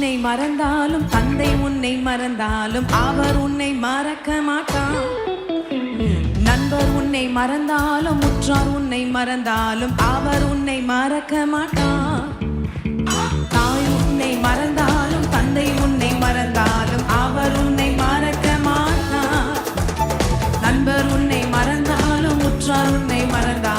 உன்னை மறந்தாலும் தந்தை உன்னை மறந்தாலும் அவர் உன்னை மறக்க மாட்டான் நண்பர் உன்னை மறந்தாலும் முற்றார் உன்னை மறந்தாலும் அவர் உன்னை மறக்க மாட்டான் தாய் உன்னை மறந்தாலும் தந்தை உன்னை மறந்தாலும் அவர் உன்னை மறக்க மாட்டான் நண்பர் உன்னை மறந்தாலும் முற்றார் உன்னை மறந்தாலும்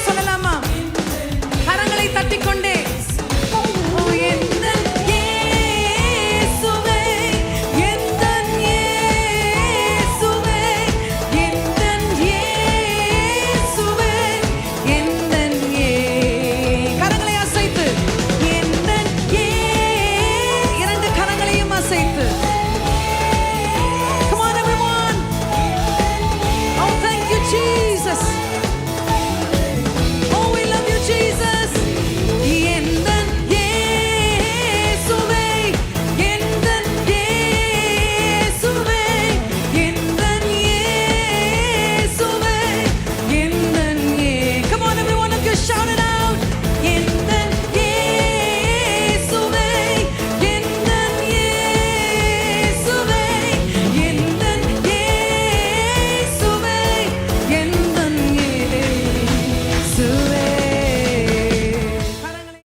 personas